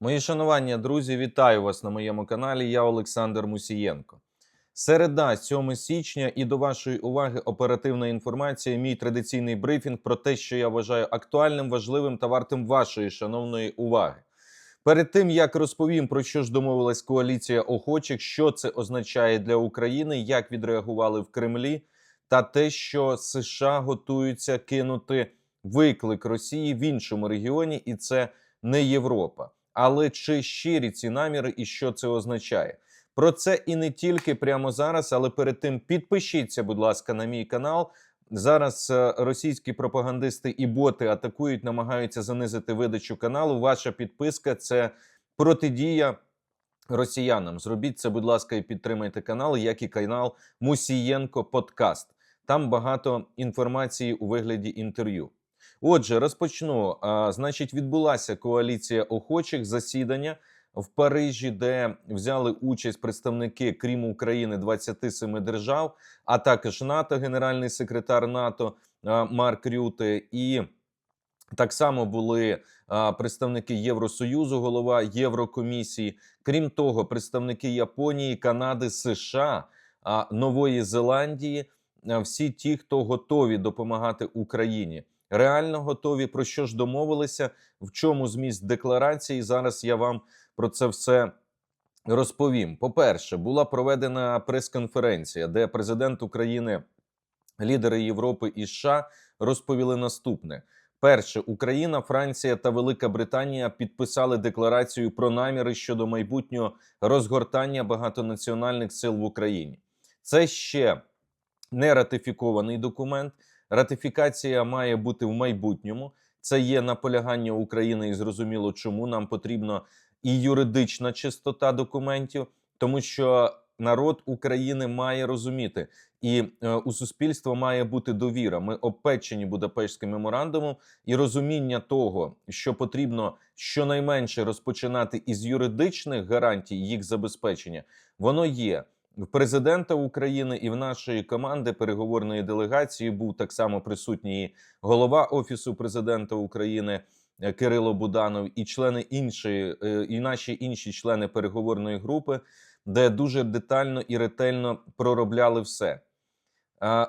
Мої шанування, друзі, вітаю вас на моєму каналі. Я Олександр Мусієнко. Середа, 7 січня, і до вашої уваги оперативна інформація. Мій традиційний брифінг про те, що я вважаю актуальним, важливим та вартим вашої шановної уваги. Перед тим як розповім про що ж домовилась коаліція охочих, що це означає для України, як відреагували в Кремлі, та те, що США готуються кинути виклик Росії в іншому регіоні, і це не Європа. Але чи щирі ці наміри і що це означає? Про це і не тільки прямо зараз, але перед тим підпишіться, будь ласка, на мій канал. Зараз е, російські пропагандисти і боти атакують, намагаються занизити видачу каналу. Ваша підписка це протидія росіянам. Зробіть це, будь ласка, і підтримайте канал, як і канал Мусієнко Подкаст. Там багато інформації у вигляді інтерв'ю. Отже, розпочну. А, значить, відбулася коаліція охочих засідання в Парижі, де взяли участь представники крім України 27 держав, а також НАТО, генеральний секретар НАТО Марк Рюте, і так само були а, представники Євросоюзу, голова Єврокомісії. Крім того, представники Японії, Канади, США, а, Нової Зеландії. а, Всі ті, хто готові допомагати Україні реально готові. Про що ж домовилися? В чому зміст декларації? Зараз я вам про це все розповім. По-перше, була проведена прес-конференція, де президент України, лідери Європи і США розповіли наступне. Перше, Україна, Франція та Велика Британія підписали декларацію про наміри щодо майбутнього розгортання багатонаціональних сил в Україні. Це ще не ратифікований документ. Ратифікація має бути в майбутньому. Це є наполягання України, і зрозуміло, чому нам потрібна і юридична чистота документів, тому що народ України має розуміти, і е, у суспільства має бути довіра. Ми опечені Будапештським меморандумом і розуміння того, що потрібно щонайменше розпочинати із юридичних гарантій їх забезпечення, воно є в президента України і в нашої команди переговорної делегації був так само присутній голова офісу президента України е, Кирило Буданов і члени іншої, е, і наші інші члени переговорної групи, де дуже детально і ретельно проробляли все.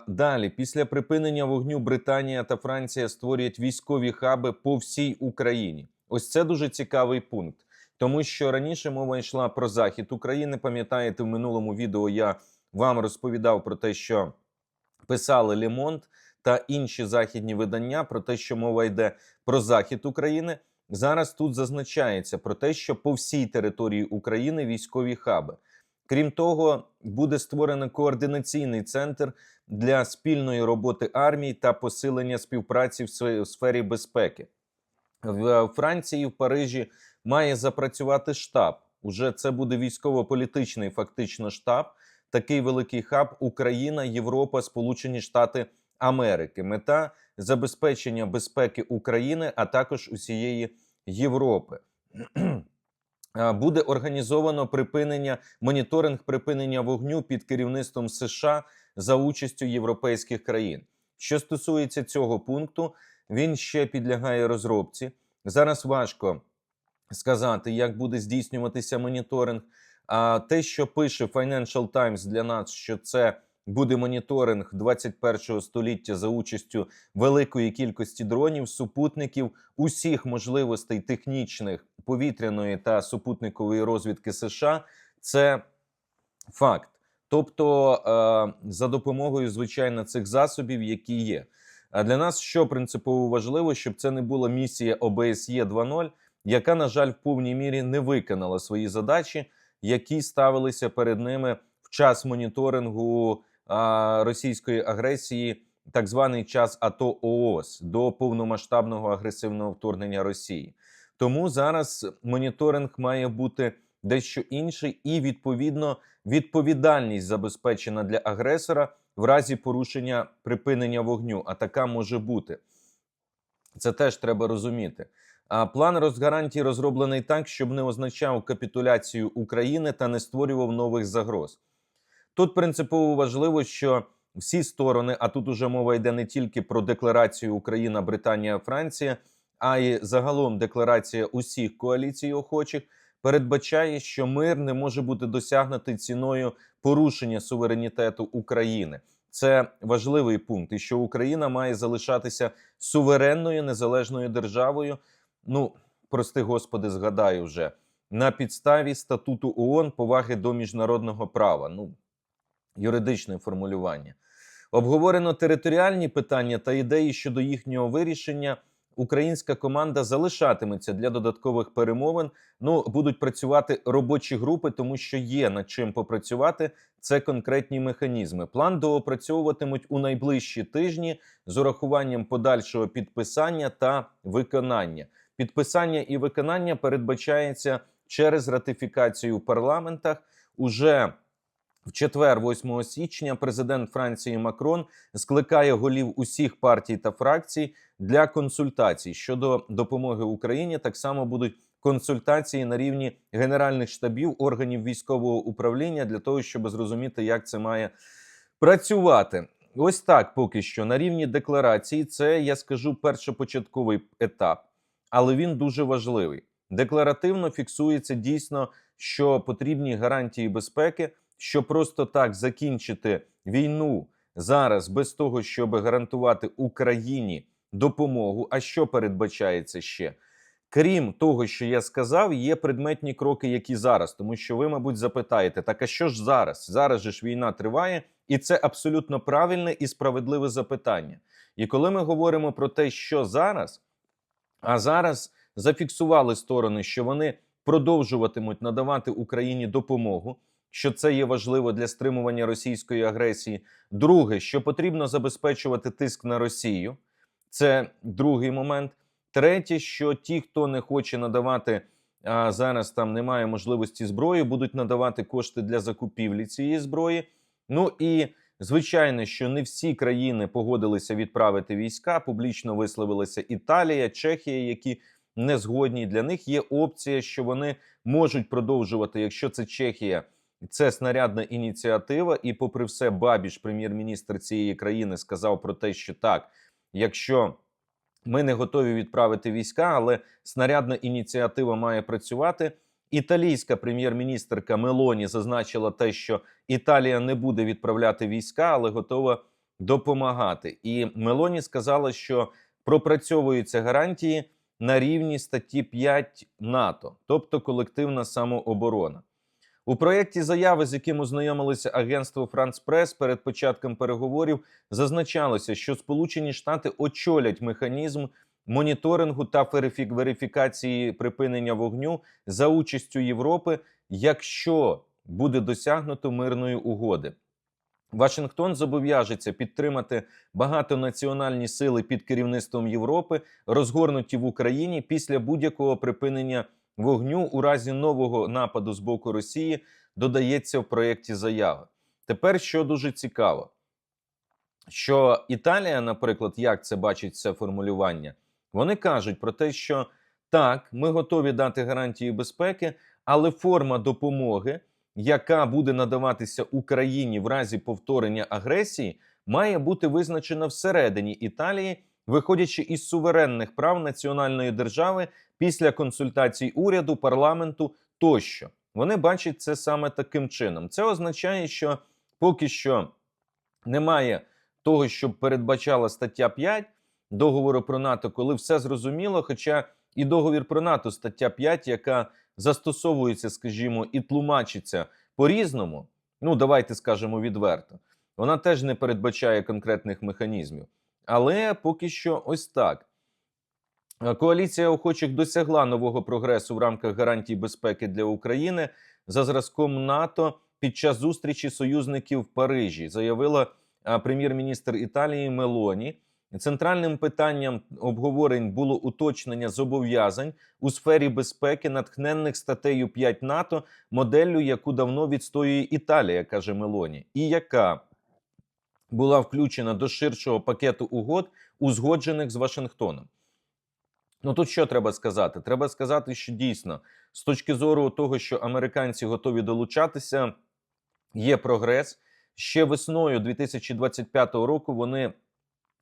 Далі, після припинення вогню, Британія та Франція створюють військові хаби по всій Україні. Ось це дуже цікавий пункт. Тому що раніше мова йшла про захід України. Пам'ятаєте, в минулому відео я вам розповідав про те, що писали Лемонт та інші західні видання про те, що мова йде про захід України. Зараз тут зазначається про те, що по всій території України військові хаби. Крім того, буде створений координаційний центр для спільної роботи армії та посилення співпраці в сфері безпеки в Франції, в Парижі має запрацювати штаб. Уже це буде військово-політичний фактично штаб. Такий великий хаб Україна, Європа, Сполучені Штати Америки. Мета забезпечення безпеки України, а також усієї Європи. Буде організовано припинення моніторинг припинення вогню під керівництвом США за участю європейських країн. Що стосується цього пункту, він ще підлягає розробці. Зараз важко сказати, як буде здійснюватися моніторинг. А те, що пише Financial Times для нас, що це буде моніторинг 21-го століття за участю великої кількості дронів, супутників, усіх можливостей технічних повітряної та супутникової розвідки США, це факт. Тобто, е, за допомогою звичайно цих засобів, які є. А для нас що принципово важливо, щоб це не була місія ОБСЄ 2.0, яка, на жаль, в повній мірі не виконала свої задачі, які ставилися перед ними в час моніторингу російської агресії, так званий час АТО ООС до повномасштабного агресивного вторгнення Росії. Тому зараз моніторинг має бути дещо інший, і відповідно відповідальність забезпечена для агресора в разі порушення припинення вогню. А така може бути. Це теж треба розуміти. План розгарантій розроблений так, щоб не означав капітуляцію України та не створював нових загроз. Тут принципово важливо, що всі сторони, а тут уже мова йде не тільки про декларацію Україна, Британія, Франція, а й загалом декларація усіх коаліцій охочих передбачає, що мир не може бути досягнутий ціною порушення суверенітету України. Це важливий пункт, і що Україна має залишатися суверенною незалежною державою. Ну, прости господи, згадаю вже на підставі статуту ООН поваги до міжнародного права. Ну, юридичне формулювання. Обговорено територіальні питання та ідеї щодо їхнього вирішення. Українська команда залишатиметься для додаткових перемовин. Ну будуть працювати робочі групи, тому що є над чим попрацювати. Це конкретні механізми. План доопрацьовуватимуть у найближчі тижні з урахуванням подальшого підписання та виконання. Підписання і виконання передбачається через ратифікацію в парламентах. Уже в четвер, 8 січня, президент Франції Макрон скликає голів усіх партій та фракцій для консультацій щодо допомоги Україні. Так само будуть консультації на рівні генеральних штабів органів військового управління для того, щоб зрозуміти, як це має працювати. Ось так поки що на рівні декларації. Це я скажу першопочатковий етап, але він дуже важливий. Декларативно фіксується дійсно, що потрібні гарантії безпеки, що просто так закінчити війну зараз без того, щоб гарантувати Україні допомогу. А що передбачається ще? Крім того, що я сказав, є предметні кроки, які зараз, тому що ви, мабуть, запитаєте: так а що ж зараз? Зараз же ж війна триває, і це абсолютно правильне і справедливе запитання. І коли ми говоримо про те, що зараз, а зараз зафіксували сторони, що вони продовжуватимуть надавати Україні допомогу. Що це є важливо для стримування російської агресії. Друге, що потрібно забезпечувати тиск на Росію, це другий момент. Третє, що ті, хто не хоче надавати а зараз там немає можливості зброї, будуть надавати кошти для закупівлі цієї зброї. Ну і звичайно, що не всі країни погодилися відправити війська. Публічно висловилася Італія, Чехія, які не згодні. Для них є опція, що вони можуть продовжувати, якщо це Чехія. Це снарядна ініціатива, і, попри все, Бабіш, прем'єр-міністр цієї країни, сказав про те, що так, якщо ми не готові відправити війська, але снарядна ініціатива має працювати. Італійська прем'єр-міністрка Мелоні зазначила те, що Італія не буде відправляти війська, але готова допомагати. І Мелоні сказала, що пропрацьовуються гарантії на рівні статті 5 НАТО, тобто колективна самооборона. У проєкті заяви, з яким ознайомилися агентство Франц Прес перед початком переговорів, зазначалося, що Сполучені Штати очолять механізм моніторингу та верифікації припинення вогню за участю Європи, якщо буде досягнуто мирної угоди. Вашингтон зобов'яжеться підтримати багатонаціональні сили під керівництвом Європи, розгорнуті в Україні після будь-якого припинення вогню у разі нового нападу з боку Росії додається в проєкті заяви. Тепер що дуже цікаво, що Італія, наприклад, як це бачить це формулювання, вони кажуть про те, що так, ми готові дати гарантії безпеки, але форма допомоги, яка буде надаватися Україні в разі повторення агресії, має бути визначена всередині Італії, виходячи із суверенних прав національної держави після консультацій уряду, парламенту тощо. Вони бачать це саме таким чином. Це означає, що поки що немає того, щоб передбачала стаття 5 договору про НАТО, коли все зрозуміло. Хоча і договір про НАТО, стаття 5, яка застосовується, скажімо, і тлумачиться по-різному. Ну, давайте скажемо відверто. Вона теж не передбачає конкретних механізмів. Але поки що ось так. Коаліція охочих досягла нового прогресу в рамках гарантій безпеки для України за зразком НАТО під час зустрічі союзників в Парижі, заявила прем'єр-міністр Італії Мелоні. Центральним питанням обговорень було уточнення зобов'язань у сфері безпеки, натхненних статтею 5 НАТО, моделлю, яку давно відстоює Італія, каже Мелоні, і яка була включена до ширшого пакету угод, узгоджених з Вашингтоном. Ну тут що треба сказати? Треба сказати, що дійсно, з точки зору того, що американці готові долучатися, є прогрес. Ще весною 2025 року вони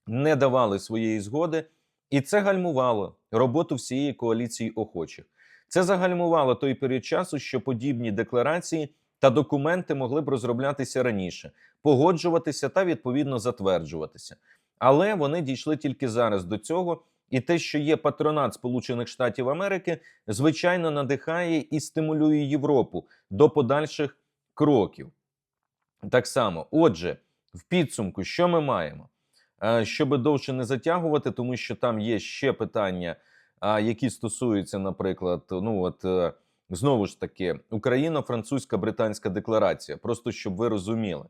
не давали своєї згоди І це гальмувало роботу всієї коаліції охочих. Це загальмувало той період часу, що подібні декларації та документи могли б розроблятися раніше, погоджуватися та відповідно затверджуватися. Але вони дійшли тільки зараз до цього. І те, що є патронат Сполучених Штатів Америки, звичайно, надихає і стимулює Європу до подальших кроків. Так само, отже, в підсумку, що ми маємо? Е, Щоб довше не затягувати, тому що там є ще питання, які стосуються, наприклад, ну от е, знову ж таки, Україно-французька британська декларація. Просто щоб ви розуміли.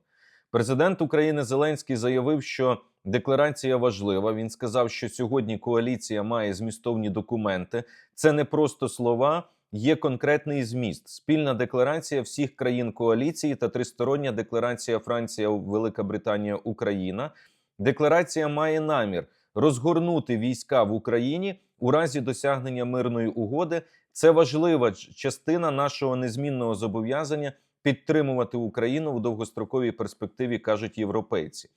Президент України Зеленський заявив, що декларація важлива. Він сказав, що сьогодні коаліція має змістовні документи. Це не просто слова, є конкретний зміст. Спільна декларація всіх країн коаліції та тристороння декларація Франція, Велика Британія, Україна. Декларація має намір розгорнути війська в Україні у разі досягнення мирної угоди. Це важлива частина нашого незмінного зобов'язання підтримувати Україну в довгостроковій перспективі, кажуть європейці.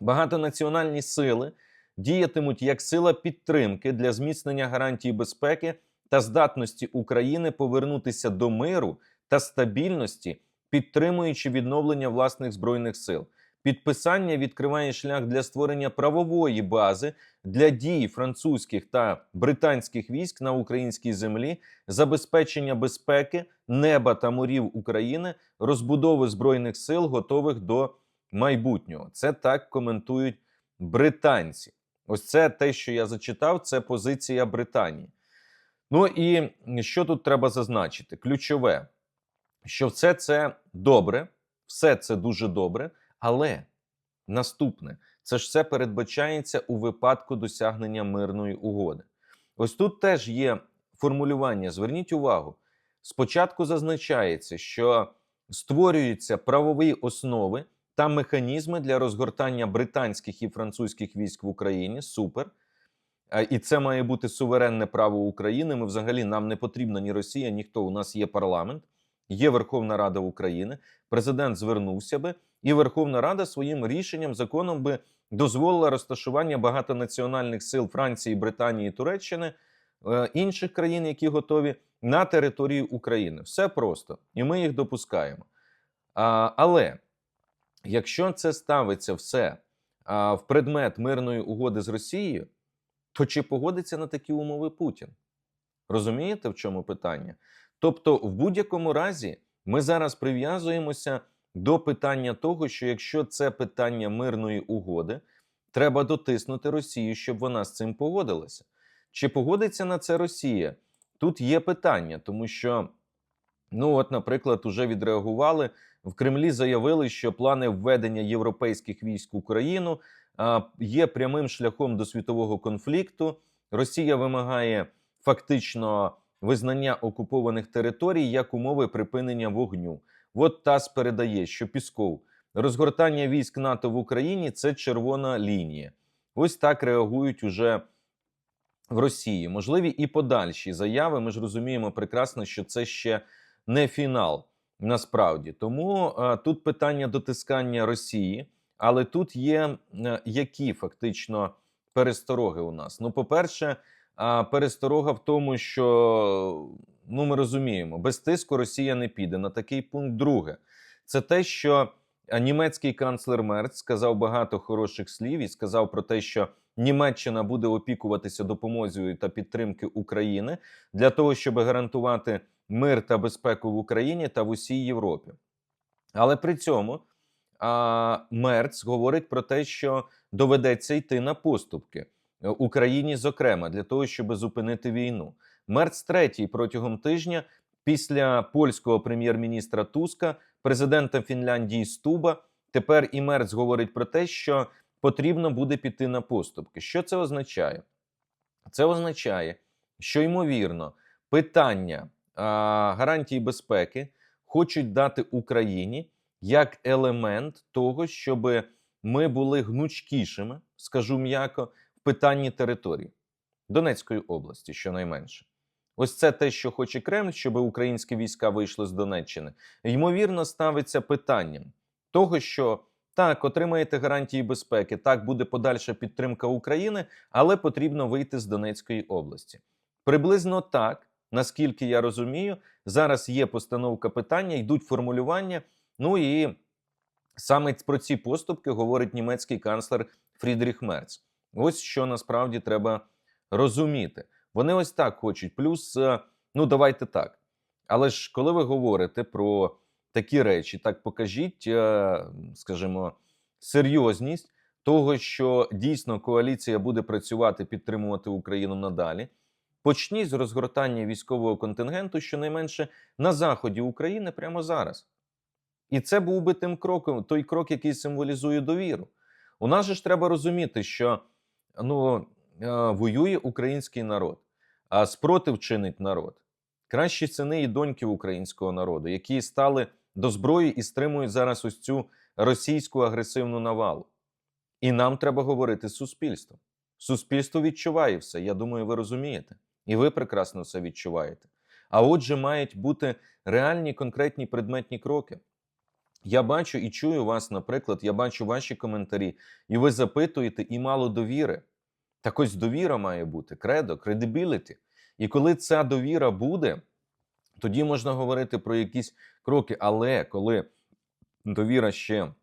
Багатонаціональні сили діятимуть як сила підтримки для зміцнення гарантій безпеки та здатності України повернутися до миру та стабільності, підтримуючи відновлення власних збройних сил. Підписання відкриває шлях для створення правової бази для дій французьких та британських військ на українській землі, забезпечення безпеки, неба та морів України, розбудови збройних сил, готових до майбутнього. Це так коментують британці. Ось це те, що я зачитав, це позиція Британії. Ну і що тут треба зазначити? Ключове, що все це добре, все це дуже добре, але наступне це ж все передбачається у випадку досягнення мирної угоди. Ось тут теж є формулювання. Зверніть увагу. Спочатку зазначається, що створюються правові основи та механізми для розгортання британських і французьких військ в Україні. Супер. І це має бути суверенне право України. Ми взагалі нам не потрібна ні Росія, ніхто. У нас є парламент, є Верховна Рада України. Президент звернувся би, і Верховна Рада своїм рішенням, законом би дозволила розташування багатонаціональних сил Франції, Британії, Туреччини, е, інших країн, які готові на території України. Все просто, і ми їх допускаємо. Але якщо це ставиться все в предмет мирної угоди з Росією, то чи погодиться на такі умови Путін? Розумієте, в чому питання? Тобто, в будь-якому разі, ми зараз прив'язуємося до питання того, що якщо це питання мирної угоди, треба дотиснути Росію, щоб вона з цим погодилася. Чи погодиться на це Росія? Тут є питання, тому що, ну от, наприклад, уже відреагували в Кремлі, заявили, що плани введення європейських військ в Україну є прямим шляхом до світового конфлікту. Росія вимагає фактично визнання окупованих територій як умови припинення вогню. От ТАСС передає, що Пісков розгортання військ НАТО в Україні це червона лінія. Ось так реагують уже в Росії. Можливі і подальші заяви. Ми ж розуміємо прекрасно, що це ще не фінал насправді. Тому е, тут питання дотискання Росії, але тут є е, які фактично перестороги у нас. Ну, по-перше, а, пересторога в тому, що ну ми розуміємо, без тиску Росія не піде. На такий пункт друге, це те, що німецький канцлер Мерц сказав багато хороших слів і сказав про те, що Німеччина буде опікуватися допомогою та підтримки України для того, щоб гарантувати мир та безпеку в Україні та в усій Європі. Але при цьому а, Мерц говорить про те, що доведеться йти на поступки. Е, Україні, зокрема, для того, щоб зупинити війну. Мерц третій протягом тижня, після польського прем'єр-міністра Туска, президента Фінляндії Стуба, тепер і Мерц говорить про те, що потрібно буде піти на поступки. Що це означає? Це означає, що ймовірно питання а, гарантії безпеки хочуть дати Україні як елемент того, щоб ми були гнучкішими, скажу м'яко, в питанні території Донецької області, щонайменше. Ось це те, що хоче Кремль, щоб українські війська вийшли з Донеччини. Ймовірно, ставиться питанням того, що Так, отримаєте гарантії безпеки, так буде подальша підтримка України, але потрібно вийти з Донецької області. Приблизно так, наскільки я розумію, зараз є постановка питання, йдуть формулювання. Ну і саме про ці поступки говорить німецький канцлер Фрідріх Мерц. Ось що насправді треба розуміти. Вони ось так хочуть. Плюс, е, ну давайте так. Але ж коли ви говорите про такі речі, так покажіть, е, скажімо, серйозність того, що дійсно коаліція буде працювати, підтримувати Україну надалі. Почніть з розгортання військового контингенту, щонайменше на заході України прямо зараз. І це був би тим кроком, той крок, який символізує довіру. У нас же ж треба розуміти, що ну, воює український народ, а спротив чинить народ. Кращі сини і доньки українського народу, які стали до зброї і стримують зараз ось цю російську агресивну навалу. І нам треба говорити з суспільством. Суспільство відчуває все. Я думаю, ви розумієте. І ви прекрасно це відчуваєте. А отже, мають бути реальні конкретні предметні кроки. Я бачу і чую вас, наприклад, я бачу ваші коментарі, і ви запитуєте, і мало довіри. Так ось довіра має бути, кредо, credibility. І коли ця довіра буде, тоді можна говорити про якісь кроки. Але коли довіра ще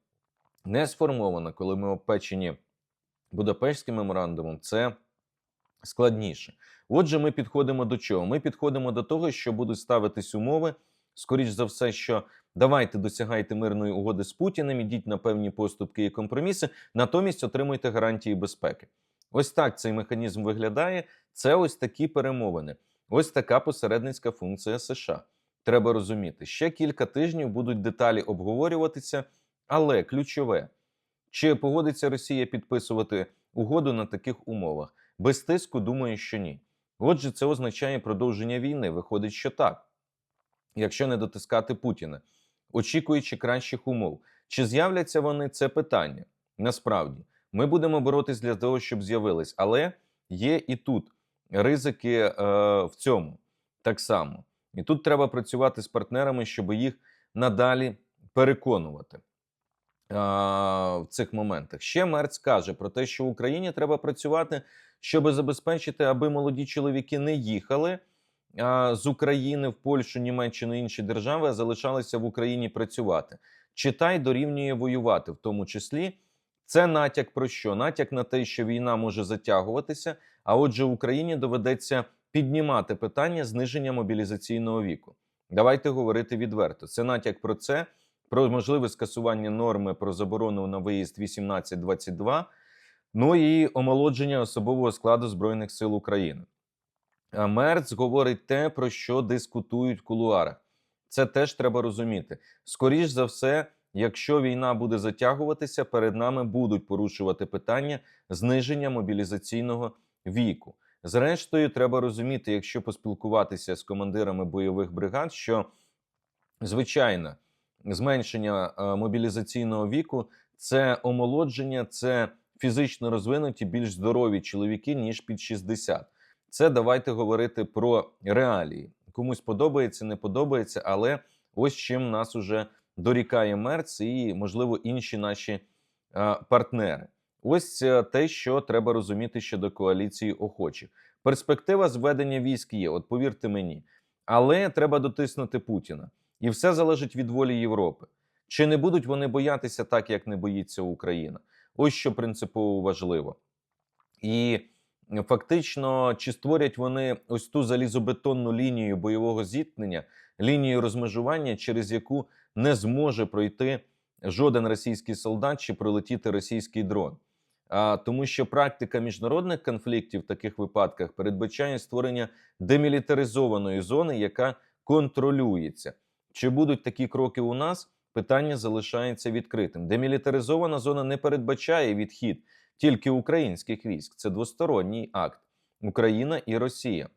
не сформована, коли ми опечені Будапештським меморандумом, це складніше. Отже, ми підходимо до чого? Ми підходимо до того, що будуть ставитись умови, скоріш за все, що давайте досягайте мирної угоди з Путіним, ідіть на певні поступки і компроміси, натомість отримуйте гарантії безпеки. Ось так цей механізм виглядає. Це ось такі перемовини. Ось така посередницька функція США. Треба розуміти, ще кілька тижнів будуть деталі обговорюватися, але ключове, чи погодиться Росія підписувати угоду на таких умовах? Без тиску, думаю, що ні. Отже, це означає продовження війни. Виходить, що так, якщо не дотискати Путіна, очікуючи кращих умов. Чи з'являться вони це питання? Насправді, ми будемо боротись для того, щоб з'явились, але є і тут ризики е, в цьому так само. І тут треба працювати з партнерами, щоб їх надалі переконувати а, в цих моментах. Ще Мерц каже про те, що в Україні треба працювати, щоб забезпечити, аби молоді чоловіки не їхали з України в Польщу, Німеччину інші держави, залишалися в Україні працювати. Читай дорівнює воювати, в тому числі. Це натяк про що? Натяк на те, що війна може затягуватися, а отже, Україні доведеться піднімати питання зниження мобілізаційного віку. Давайте говорити відверто. Це натяк про це, про можливе скасування норми про заборону на виїзд 18-22, ну і омолодження особового складу Збройних сил України. Мерц говорить те, про що дискутують в кулуарах. Це теж треба розуміти. Скоріш за все, якщо війна буде затягуватися, перед нами будуть порушувати питання зниження мобілізаційного віку. Зрештою, треба розуміти, якщо поспілкуватися з командирами бойових бригад, що звичайно зменшення е, мобілізаційного віку це омолодження, це фізично розвинуті, більш здорові чоловіки ніж під 60. Це давайте говорити про реалії. Комусь подобається, не подобається, але ось чим нас уже дорікає Мерц і, можливо, інші наші е, партнери. Ось е, те, що треба розуміти щодо коаліції охочих. Перспектива зведення військ є, от повірте мені, але треба дотиснути Путіна, і все залежить від волі Європи. Чи не будуть вони боятися так, як не боїться Україна? Ось що принципово важливо. І фактично, чи створять вони ось ту залізобетонну лінію бойового зіткнення, лінію розмежування, через яку не зможе пройти жоден російський солдат чи пролетіти російський дрон. А, Тому що практика міжнародних конфліктів в таких випадках передбачає створення демілітаризованої зони, яка контролюється. Чи будуть такі кроки у нас? Питання залишається відкритим. Демілітаризована зона не передбачає відхід тільки українських військ. Це двосторонній акт Україна і Росія.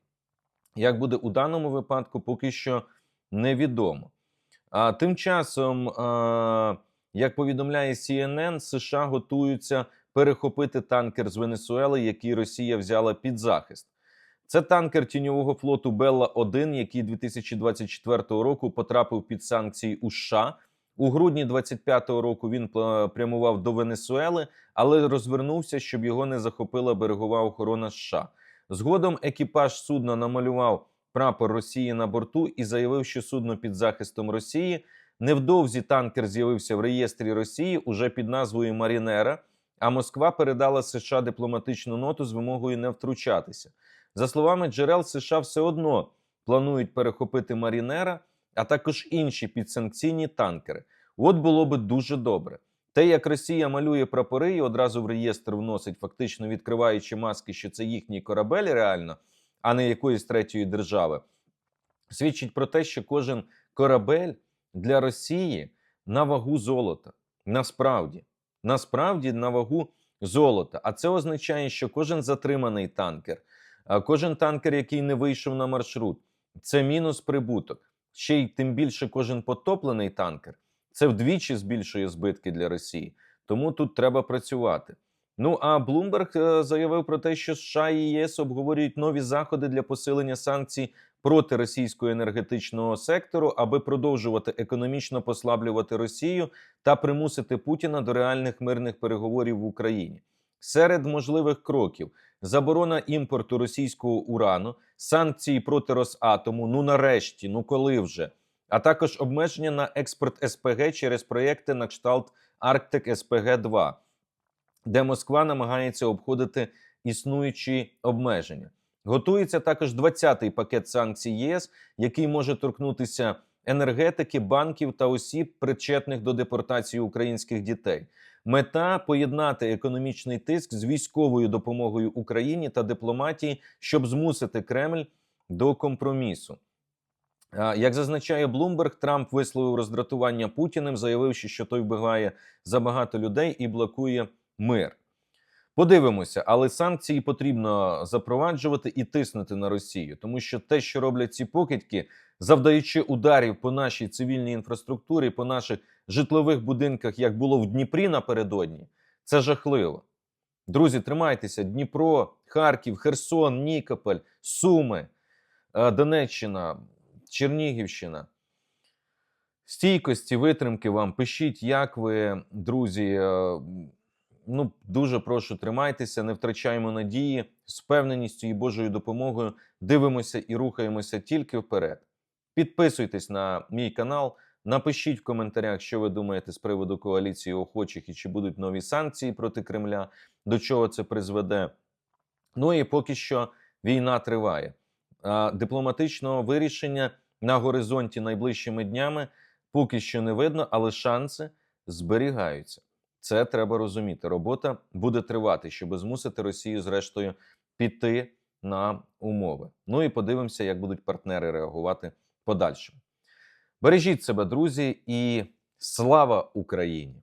Як буде у даному випадку, поки що невідомо. А тим часом, а, як повідомляє CNN, США готуються перехопити танкер з Венесуели, який Росія взяла під захист. Це танкер тіньового флоту Белла 1 який 2024 року потрапив під санкції у США У грудні 25-го року він прямував до Венесуели, але розвернувся, щоб його не захопила берегова охорона США. Згодом екіпаж судна намалював прапор Росії на борту і заявив, що судно під захистом Росії. Невдовзі танкер з'явився в реєстрі Росії уже під назвою Марінера. А Москва передала США дипломатичну ноту з вимогою не втручатися. За словами джерел, США все одно планують перехопити Марінера, а також інші підсанкційні танкери. От було би дуже добре. Те, як Росія малює прапори і одразу в реєстр вносить, фактично відкриваючи маски, що це їхній корабель реально, а не якоїсь третьої держави, свідчить про те, що кожен корабель для Росії на вагу золота. Насправді, насправді на вагу золота. А це означає, що кожен затриманий танкер, кожен танкер, який не вийшов на маршрут, це мінус прибуток. Ще й тим більше кожен потоплений танкер. Це вдвічі збільшує збитки для Росії. Тому тут треба працювати. Ну а Блумберг заявив про те, що США і ЄС обговорюють нові заходи для посилення санкцій проти російського енергетичного сектору, аби продовжувати економічно послаблювати Росію та примусити Путіна до реальних мирних переговорів в Україні. Серед можливих кроків заборона імпорту російського урану, санкції проти Росатому. Ну нарешті, ну коли вже, а також обмеження на експорт СПГ через проєкти на кшталт Арктик СПГ 2 де Москва намагається обходити існуючі обмеження. Готується також 20-й пакет санкцій ЄС, який може торкнутися енергетики, банків та осіб, причетних до депортації українських дітей. Мета поєднати економічний тиск з військовою допомогою Україні та дипломатії, щоб змусити Кремль до компромісу. Як зазначає Блумберг, Трамп висловив роздратування Путіним, заявивши, що той вбиває забагато людей і блокує мир. Подивимося, але санкції потрібно запроваджувати і тиснути на Росію, тому що те, що роблять ці покидьки, завдаючи ударів по нашій цивільній інфраструктурі, по наших житлових будинках, як було в Дніпрі напередодні, це жахливо. Друзі, тримайтеся: Дніпро, Харків, Херсон, Нікополь, Суми, е, Донеччина, Чернігівщина. Стійкості, витримки вам пишіть, як ви, друзі. Ну, дуже прошу, тримайтеся, не втрачаємо надії з впевненістю і Божою допомогою. Дивимося і рухаємося тільки вперед. Підписуйтесь на мій канал, напишіть в коментарях, що ви думаєте з приводу коаліції охочих і чи будуть нові санкції проти Кремля, до чого це призведе. Ну і поки що війна триває. А дипломатичного вирішення на горизонті найближчими днями поки що не видно, але шанси зберігаються. Це треба розуміти. Робота буде тривати, щоб змусити Росію, зрештою, піти на умови. Ну і подивимося, як будуть партнери реагувати подальше. Бережіть себе, друзі, і слава Україні!